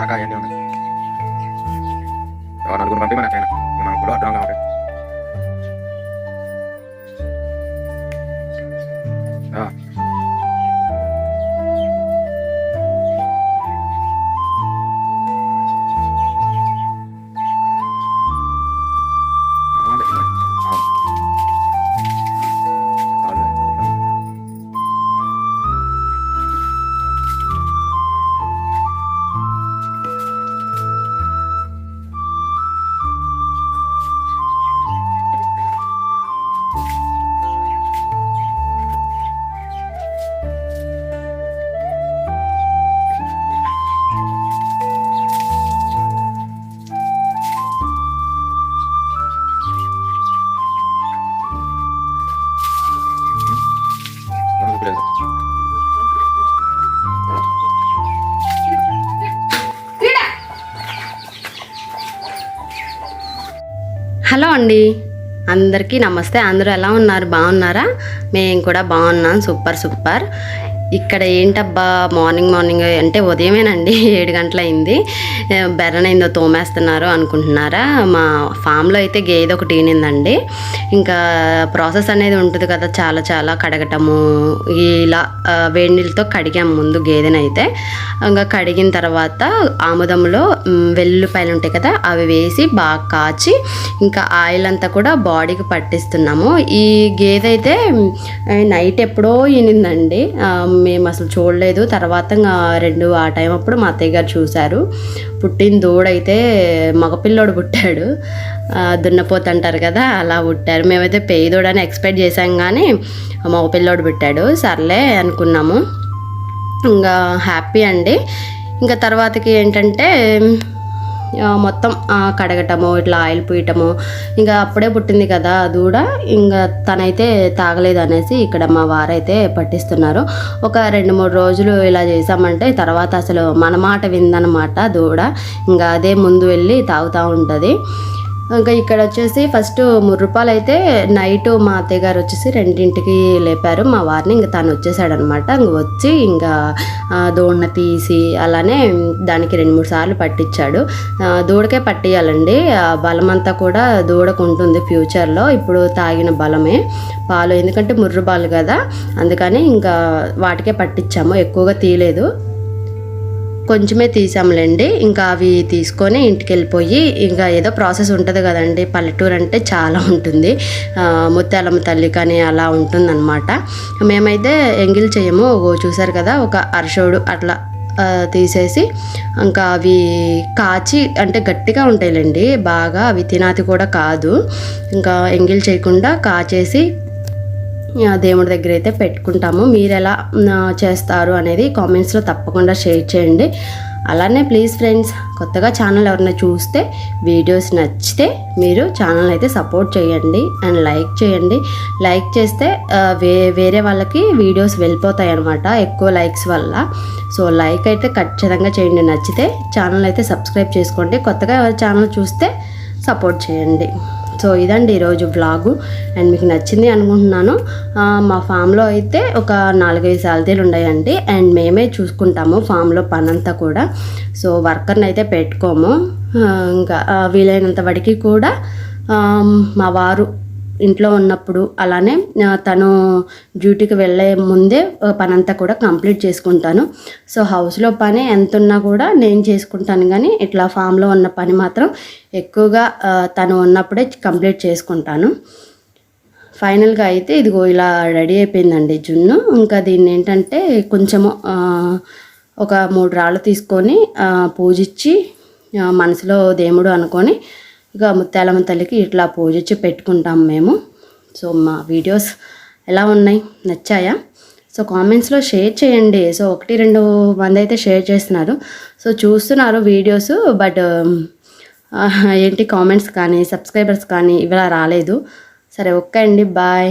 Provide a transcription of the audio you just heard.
బాగా అవన్నీ ఉన్నాయి నలుగురు పంపి మనకైనా మనం కూడా అర్థం కావాలి. లేదు. హలో అండి. అందరికీ నమస్తే. అందరూ ఎలా ఉన్నారు? బాగున్నారా? మేము కూడా బాగున్నాం. Super super. ఇక్కడ ఏంటబ్బా మార్నింగ్ మార్నింగ్ అంటే ఉదయమేనండి ఏడు గంటలైంది. బెర్రనైందో తోమేస్తున్నారు అనుకుంటున్నారా? మా ఫామ్లో అయితే గేదె ఒకటి ఈనిందండి. ఇంకా ప్రాసెస్ అనేది ఉంటుంది కదా చాలా చాలా కడగటము. ఇలా వేడి నీళ్ళతో కడిగాము ముందు గేదెనైతే. ఇంకా కడిగిన తర్వాత ఆముదంలో వెల్లుల్లిపాయలు ఉంటాయి కదా అవి వేసి బాగా కాచి ఇంకా ఆయిల్ అంతా కూడా బాడీకి పట్టిస్తున్నాము. ఈ గేదె అయితే నైట్ ఎప్పుడో ఈనిందండి. మేము అసలు చూడలేదు. తర్వాత ఇంకా రెండు ఆ టైం అప్పుడు మా అత్తయ్య గారు చూశారు. పుట్టిన దూడైతే మగపిల్లోడు పుట్టాడు. ఆ, దున్నపోతు అంటారు కదా అలా పుట్టారు. మేమైతే పేదోడని ఎక్స్పెక్ట్ చేసాం కానీ మగపిల్లోడు పుట్టాడు. సర్లే అనుకున్నాము. ఇంకా హ్యాపీ అండి. ఇంకా తర్వాతకి ఏంటంటే మొత్తం కడగటము ఇట్లా ఆయిల్ పూయటము ఇంకా అప్పుడే పుట్టింది కదా దూడ ఇంకా తనైతే తాగలేదు అనేసి ఇక్కడ మా వారైతే పట్టిస్తున్నారు. ఒక రెండు మూడు రోజులు ఇలా చేసామంటే తర్వాత అసలు మన మాట విందనమాట దూడ ఇంకా అదే ముందు వెళ్ళి తాగుతూ ఉంటుంది. ఇంకా ఇక్కడ వచ్చేసి ఫస్ట్ ముర్రుపాలు అయితే నైట్ మా అత్తయ్య గారు వచ్చేసి రెండింటికి లేపారు. మా వారిని ఇంకా తను వచ్చేసాడనమాట. ఇంక వచ్చి ఇంకా దూడన తీసి అలానే దానికి రెండు మూడు సార్లు పట్టించాడు. దూడకే పట్టియాలండి. ఆ బలం అంతా కూడా దూడకు ఉంటుంది ఫ్యూచర్లో ఇప్పుడు తాగిన బలమే పాలు. ఎందుకంటే ముర్రు పాలు కదా. అందుకని ఇంకా వాటికే పట్టించాము. ఎక్కువగా తీయలేదు. కొంచెమే తీసాంలేండి. ఇంకా అవి తీసుకొని ఇంటికి వెళ్ళిపోయి ఇంకా ఏదో ప్రాసెస్ ఉంటుంది కదండి. పల్లెటూరు అంటే చాలా ఉంటుంది. ముత్యాలమ్మ తల్లి కానీ అలా ఉంటుందన్నమాట. మేమైతే ఎంగిల్ చేయము ఓ చూసారు కదా ఒక అరషోడు అట్లా తీసేసి ఇంకా అవి కాచి అంటే గట్టిగా ఉంటాయిలేండి. బాగా అవి తినాతి కూడా కాదు. ఇంకా ఎంగిల్ చేయకుండా కాచేసి దేవుడి దగ్గర అయితే పెట్టుకుంటాము. మీరు ఎలా చేస్తారు అనేది కామెంట్స్లో తప్పకుండా షేర్ చేయండి. అలానే ప్లీజ్ ఫ్రెండ్స్ కొత్తగా ఛానల్ ఎవరైనా చూస్తే వీడియోస్ నచ్చితే మీరు ఛానల్ అయితే సపోర్ట్ చేయండి అండ్ లైక్ చేయండి. లైక్ చేస్తే వే వేరే వాళ్ళకి వీడియోస్ వెళ్ళిపోతాయి అనమాట ఎక్కువ లైక్స్ వల్ల. సో లైక్ అయితే ఖచ్చితంగా చేయండి. నచ్చితే ఛానల్ అయితే సబ్స్క్రైబ్ చేసుకోండి. కొత్తగా ఎవరి ఛానల్ చూస్తే సపోర్ట్ చేయండి. సో ఇదండి ఈరోజు బ్లాగు అండ్ మీకు నచ్చింది అనుకుంటున్నాను. మా ఫామ్లో అయితే ఒక నాలుగైదు సాలతీలు ఉన్నాయండి. అండ్ మేమే చూసుకుంటాము ఫామ్లో పనంతా కూడా. సో వర్కర్ని అయితే పెట్టుకోము. ఇంకా వీలైనంత వాడికి కూడా మా వారు ఇంట్లో ఉన్నప్పుడు అలానే తను డ్యూటీకి వెళ్ళే ముందే పని పనంతా కూడా కంప్లీట్ చేసుకుంటాను. సో హౌస్లో పని ఎంత ఉన్నా కూడా నేను చేసుకుంటాను కానీ ఇట్లా ఫామ్లో ఉన్న పని మాత్రం ఎక్కువగా తను ఉన్నప్పుడే కంప్లీట్ చేసుకుంటాను. ఫైనల్గా అయితే ఇదిగో ఇలా రెడీ అయిపోయిందండి జున్ను. ఇంకా దీన్ని ఏంటంటే కొంచెము ఒక మూడు రాళ్ళు తీసుకొని పూజించి మనసులో దేవుడు అనుకొని ఇక ముత్యాలమ్మ తల్లికి ఇట్లా పూజించి పెట్టుకుంటాం మేము. సో మా వీడియోస్ ఎలా ఉన్నాయి? నచ్చాయా? సో కామెంట్స్లో షేర్ చేయండి. సో ఒకటి రెండు మంది అయితే షేర్ చేస్తున్నారు. సో చూస్తున్నారు వీడియోస్ బట్ um, ఏంటి కామెంట్స్ కానీ సబ్స్క్రైబర్స్ కానీ ఇవాళ రాలేదు. సరే ఓకే అండి. బాయ్